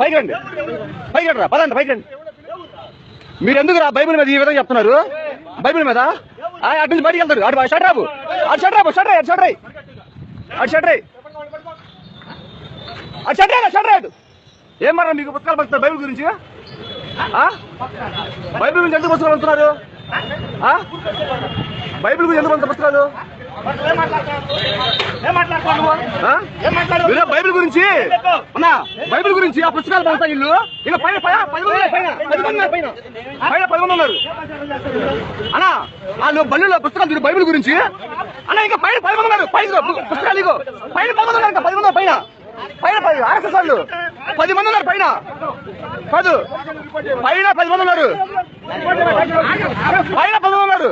పైకి రండి పైకి రండి రా పదండి పైకి రండి మీరు ఎందుకు రా బైబిల్ మీద ఈ విధంగా చెప్తున్నారు? బైబిల్ మీద? ఆ, అటు నుంచి బయటికి వెళ్తాడు. అటు షట్ రాబు అటు షట్ రాబు షట్ అటు షట్ రై అటు షట్ రై అటు షట్ రై షట్ అటు ఏం మరి మీకు పుస్తకాలు పడుతున్నారు బైబిల్ గురించి? బైబిల్ గురించి ఎందుకు పుస్తకాలు పంచుతున్నారు? ఆ? బైబిల్ గురించి ఎందుకు పుస్తకాలు? బైబిల్ గురించి? అన్నా బైబిల్ గురించి ఆ పుస్తకాలు పంచుతా ఇల్లు ఇంకా పైన పైన పది ఉన్నారు, పైన పది మంది పైన. పది మంది ఉన్నారు. అన్నా వాళ్ళు బల్లిలో పుస్తకాలు చూడు బైబిల్ గురించి. అన్నా ఇంకా పైన పదిమంది ఉన్నారు. పైన పుస్తకాలు ఇగో పైన పది ఉన్నారు ఇంకా పది పైన. పైన పది ఆర్ఎస్ఎస్ వాళ్ళు. పది మంది ఉన్నారు పైన. కాదు పైన పది మంది ఉన్నారు. పైన పది మంది ఉన్నారు.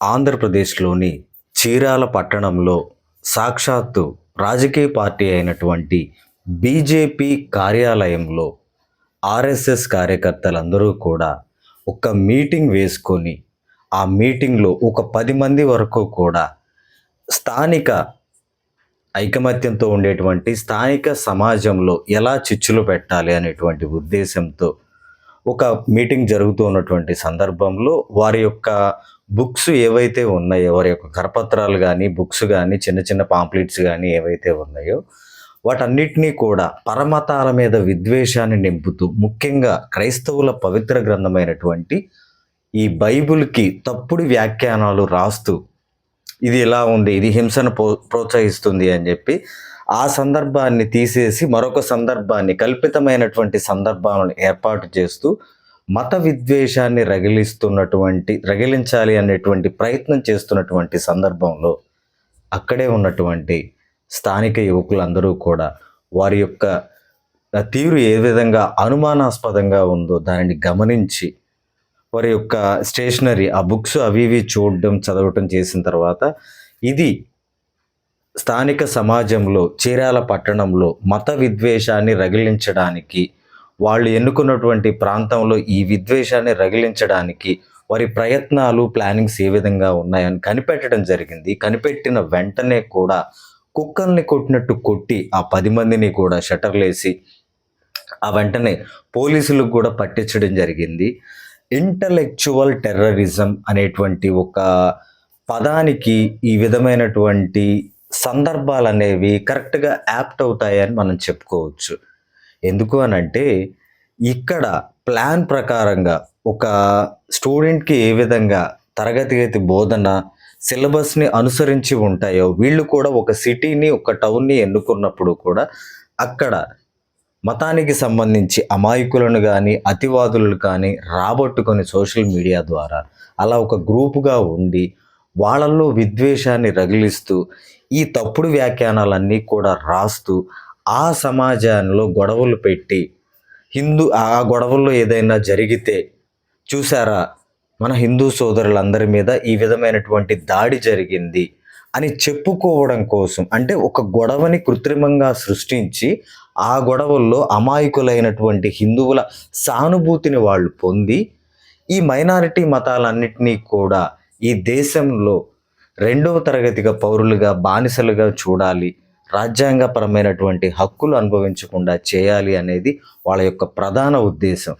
ఆంధ్రప్రదేశ్లోని చీరాల పట్టణంలో సాక్షాత్తు రాజకీయ పార్టీ అయినటువంటి బీజేపీ కార్యాలయంలో ఆర్ఎస్ఎస్ కార్యకర్తలందరూ కూడా ఒక మీటింగ్ వేసుకొని ఆ మీటింగ్లో ఒక పది మంది వరకు కూడా స్థానిక ఐకమత్యంతో ఉండేటువంటి స్థానిక సమాజంలో ఎలా చిచ్చులు పెట్టాలి అనేటువంటి ఉద్దేశంతో ఒక మీటింగ్ జరుగుతూ ఉన్నటువంటి సందర్భంలో వారి యొక్క బుక్స్ ఏవైతే ఉన్నాయో వారి యొక్క కరపత్రాలు కానీ బుక్స్ కానీ చిన్న చిన్న పాంప్లెట్స్ కానీ ఏవైతే ఉన్నాయో వాటన్నిటినీ కూడా పరమతాల మీద విద్వేషాన్ని నింపుతూ ముఖ్యంగా క్రైస్తవుల పవిత్ర గ్రంథమైనటువంటి ఈ బైబుల్కి తప్పుడు వ్యాఖ్యానాలు రాస్తూ ఇది ఇలా ఉంది ఇది హింసను ప్రో ప్రోత్సహిస్తుంది అని చెప్పి ఆ సందర్భాన్ని తీసేసి మరొక సందర్భాన్ని కల్పితమైనటువంటి సందర్భాలను ఏర్పాటు చేస్తూ మత విద్వేషాన్ని రగిలిస్తున్నటువంటి రగిలించాలి అనేటువంటి ప్రయత్నం చేస్తున్నటువంటి సందర్భంలో అక్కడే ఉన్నటువంటి స్థానిక యువకులందరూ కూడా వారి యొక్క తీరు ఏ విధంగా అనుమానాస్పదంగా ఉందో దానిని గమనించి వారి యొక్క స్టేషనరీ ఆ బుక్స్ అవి ఇవి చూడడం చదవటం చేసిన తర్వాత ఇది స్థానిక సమాజంలో చీరాల పట్టణంలో మత విద్వేషాన్ని రగిలించడానికి వాళ్ళు ఎన్నుకున్నటువంటి ప్రాంతంలో ఈ విద్వేషాన్ని రగిలించడానికి వారి ప్రయత్నాలు ప్లానింగ్స్ ఏ విధంగా ఉన్నాయని కనిపెట్టడం జరిగింది. కనిపెట్టిన వెంటనే కూడా కుక్కల్ని కొట్టినట్టు కొట్టి ఆ పది మందిని కూడా షటర్లేసి ఆ వెంటనే పోలీసులకు కూడా పట్టించడం జరిగింది. ఇంటలెక్చువల్ టెర్రరిజం అనేటువంటి ఒక పదానికి ఈ విధమైనటువంటి సందర్భాలు అనేవి కరెక్ట్గా యాప్ట్ అవుతాయని మనం చెప్పుకోవచ్చు. ఎందుకు అని అంటే ఇక్కడ ప్లాన్ ప్రకారంగా ఒక స్టూడెంట్కి ఏ విధంగా తరగతి గతి బోధన సిలబస్ని అనుసరించి ఉంటాయో వీళ్ళు కూడా ఒక సిటీని ఒక టౌన్ని ఎన్నుకున్నప్పుడు కూడా అక్కడ మతానికి సంబంధించి అమాయకులను కానీ అతివాదులను కానీ రాబట్టుకొని సోషల్ మీడియా ద్వారా అలా ఒక గ్రూపుగా ఉండి వాళ్ళల్లో విద్వేషాన్ని రగిలిస్తూ ఈ తప్పుడు వ్యాఖ్యానాలన్నీ కూడా రాస్తూ ఆ సమాజంలో గొడవలు పెట్టి హిందూ ఆ గొడవల్లో ఏదైనా జరిగితే చూసారా? మన హిందూ సోదరులందరి మీద ఈ విధమైనటువంటి దాడి జరిగింది. అని చెప్పుకోవడం కోసం అంటే ఒక గొడవని కృత్రిమంగా సృష్టించి ఆ గొడవల్లో అమాయకులైనటువంటి హిందువుల సానుభూతిని వాళ్ళు పొంది ఈ మైనారిటీ మతాలన్నింటినీ కూడా ఈ దేశంలో రెండవ తరగతిగా పౌరులుగా బానిసలుగా చూడాలి రాజ్యాంగపరమైనటువంటి హక్కులు అనుభవించకుండా చేయాలి అనేది వాళ్ళ యొక్క ప్రధాన ఉద్దేశం.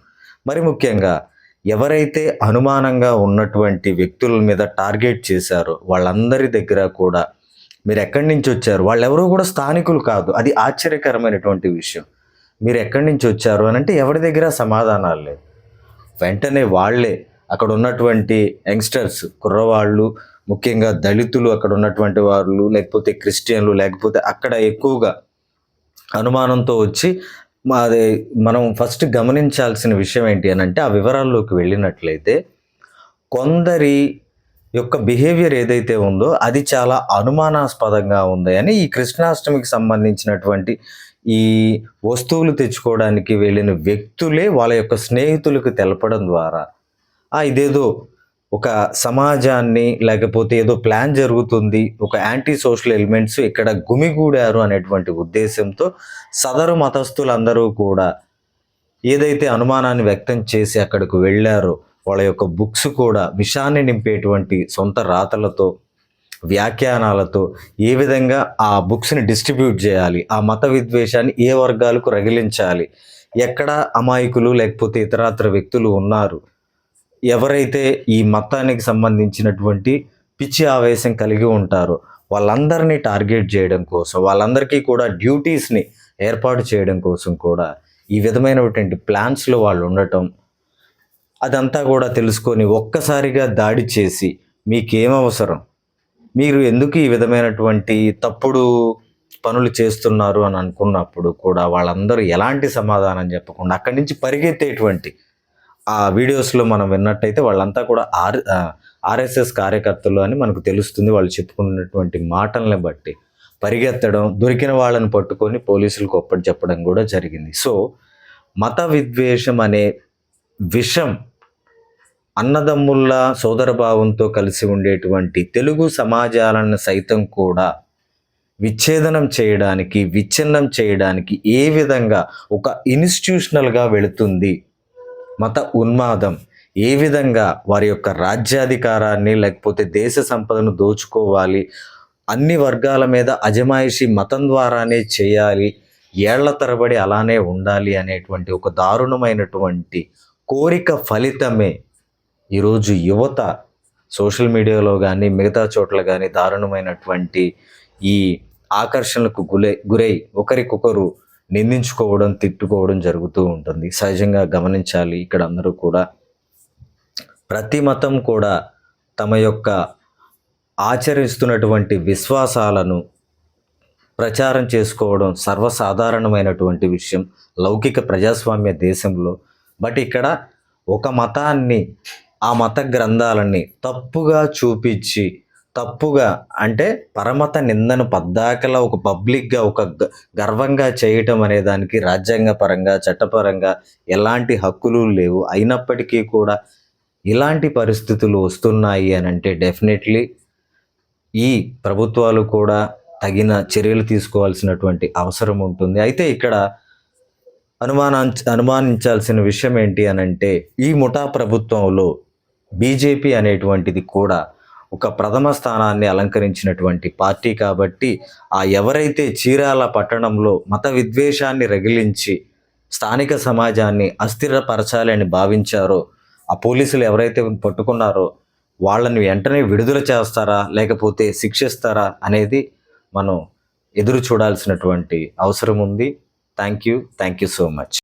మరి ముఖ్యంగా ఎవరైతే అనుమానంగా ఉన్నటువంటి వ్యక్తుల మీద టార్గెట్ చేశారో వాళ్ళందరి దగ్గర కూడా మీరు ఎక్కడి నుంచి వచ్చారు? వాళ్ళెవరూ కూడా స్థానికులు కాదు. అది ఆశ్చర్యకరమైనటువంటి విషయం. మీరు ఎక్కడి నుంచి వచ్చారు అని అంటే ఎవరి దగ్గర సమాధానాలు లేవు. వెంటనే వాళ్ళే అక్కడ ఉన్నటువంటి యంగ్స్టర్స్ కుర్రవాళ్ళు ముఖ్యంగా దళితులు అక్కడ ఉన్నటువంటి వాళ్ళు లేకపోతే క్రిస్టియన్లు లేకపోతే అక్కడ ఎక్కువగా అనుమానంతో వచ్చి మాది మనం ఫస్ట్ గమనించాల్సిన విషయం ఏంటి అని అంటే ఆ వివరాల్లోకి వెళ్ళినట్లయితే కొందరి యొక్క బిహేవియర్ ఏదైతే ఉందో అది చాలా అనుమానాస్పదంగా ఉంది అని ఈ కృష్ణాష్టమికి సంబంధించినటువంటి ఈ వస్తువులు తెచ్చుకోవడానికి వెళ్ళిన వ్యక్తులే వాళ్ళ యొక్క స్నేహితులకు తెలపడం ద్వారా ఇదేదో ఒక సమాజాన్ని లేకపోతే ఏదో ప్లాన్ జరుగుతుంది ఒక యాంటీ సోషల్ ఎలిమెంట్స్ ఇక్కడ గుమిగూడారు అనేటువంటి ఉద్దేశంతో సదరు మతస్థులందరూ కూడా ఏదైతే అనుమానాన్ని వ్యక్తం చేసి అక్కడికి వెళ్ళారో వాళ్ళ యొక్క బుక్స్ కూడా విషాన్ని నింపేటువంటి సొంత రాతలతో వ్యాఖ్యానాలతో ఏ విధంగా ఆ బుక్స్ని డిస్ట్రిబ్యూట్ చేయాలి ఆ మత విద్వేషాన్ని ఏ వర్గాలకు రగిలించాలి ఎక్కడ అమాయకులు లేకపోతే ఇతరాతర వ్యక్తులు ఉన్నారు ఎవరైతే ఈ మతానికి సంబంధించినటువంటి పిచ్చి ఆవేశం కలిగి ఉంటారో వాళ్ళందరినీ టార్గెట్ చేయడం కోసం వాళ్ళందరికీ కూడా డ్యూటీస్ని ఏర్పాటు చేయడం కోసం కూడా ఈ విధమైనటువంటి ప్లాన్స్లో వాళ్ళు ఉండటం అదంతా కూడా తెలుసుకొని ఒక్కసారిగా దాడి చేసి మీకేం అవసరం మీరు ఎందుకు ఈ విధమైనటువంటి తప్పుడు పనులు చేస్తున్నారు అని అనుకున్నప్పుడు కూడా వాళ్ళందరూ ఎలాంటి సమాధానం చెప్పకుండా అక్కడి నుంచి పరిగెత్తేటువంటి ఆ వీడియోస్లో మనం విన్నట్టయితే వాళ్ళంతా కూడా ఆర్ ఆర్ఎస్ఎస్ కార్యకర్తలు అని మనకు తెలుస్తుంది. వాళ్ళు చెప్పుకున్నటువంటి మాటల్ని బట్టి పరిగెత్తడం దొరికిన వాళ్ళని పట్టుకొని పోలీసులకు ఒప్పటి చెప్పడం కూడా జరిగింది. సో మత విద్వేషం అనే విషం అన్నదమ్ముళ్ళ సోదరభావంతో కలిసి ఉండేటువంటి తెలుగు సమాజాలను సైతం కూడా విచ్ఛేదనం చేయడానికి విచ్ఛిన్నం చేయడానికి ఏ విధంగా ఒక ఇన్స్టిట్యూషనల్గా వెళుతుంది మత ఉన్మాదం ఏ విధంగా వారి యొక్క రాజ్యాధికారాన్ని లేకపోతే దేశ సంపదను దోచుకోవాలి అన్ని వర్గాల మీద అజమాయిషి మతం ద్వారానే చేయాలి ఏళ్ళ తరబడి అలానే ఉండాలి అనేటువంటి ఒక దారుణమైనటువంటి కోరిక ఫలితమే ఈరోజు యువత సోషల్ మీడియాలో కానీ మిగతా చోట్ల కానీ దారుణమైనటువంటి ఈ ఆకర్షణలకు గురై గురై ఒకరికొకరు నిందించుకోవడం తిట్టుకోవడం జరుగుతూ ఉంటుంది. సహజంగా గమనించాలి. ఇక్కడ అందరూ కూడా ప్రతి మతం కూడా తమ యొక్క ఆచరిస్తున్నటువంటి విశ్వాసాలను ప్రచారం చేసుకోవడం సర్వసాధారణమైనటువంటి విషయం. లౌకిక ప్రజాస్వామ్య దేశంలో. బట్ ఇక్కడ ఒక మతాన్ని ఆ మత గ్రంథాలని తప్పుగా చూపించి తప్పుగా అంటే పరమత నిందను పద్దాకలా ఒక పబ్లిక్గా ఒక గ- గర్వంగా చేయటం అనే దానికి రాజ్యాంగ పరంగా చట్టపరంగా ఎలాంటి హక్కులు లేవు. అయినప్పటికీ కూడా ఇలాంటి పరిస్థితులు వస్తున్నాయి అని అంటే డెఫినెట్లీ ఈ ప్రభుత్వాలు కూడా తగిన చర్యలు తీసుకోవాల్సినటువంటి అవసరం ఉంటుంది. అయితే ఇక్కడ అనుమానం అనుమానించాల్సిన విషయం ఏంటి అని అంటే ఈ ముఠా ప్రభుత్వంలో బీజేపీ అనేటువంటిది కూడా ఒక ప్రథమ స్థానాన్ని అలంకరించినటువంటి పార్టీ కాబట్టి ఆ ఎవరైతే చీరాల పట్టణంలో మత విద్వేషాన్ని రగిలించి స్థానిక సమాజాన్ని అస్థిరపరచాలని భావించారో ఆ పోలీసులు ఎవరైతే పట్టుకున్నారో వాళ్ళని వెంటనే విడుదల చేస్తారా లేకపోతే శిక్షిస్తారా అనేది మనం ఎదురు చూడాల్సినటువంటి అవసరం ఉంది. Thank you thank you so much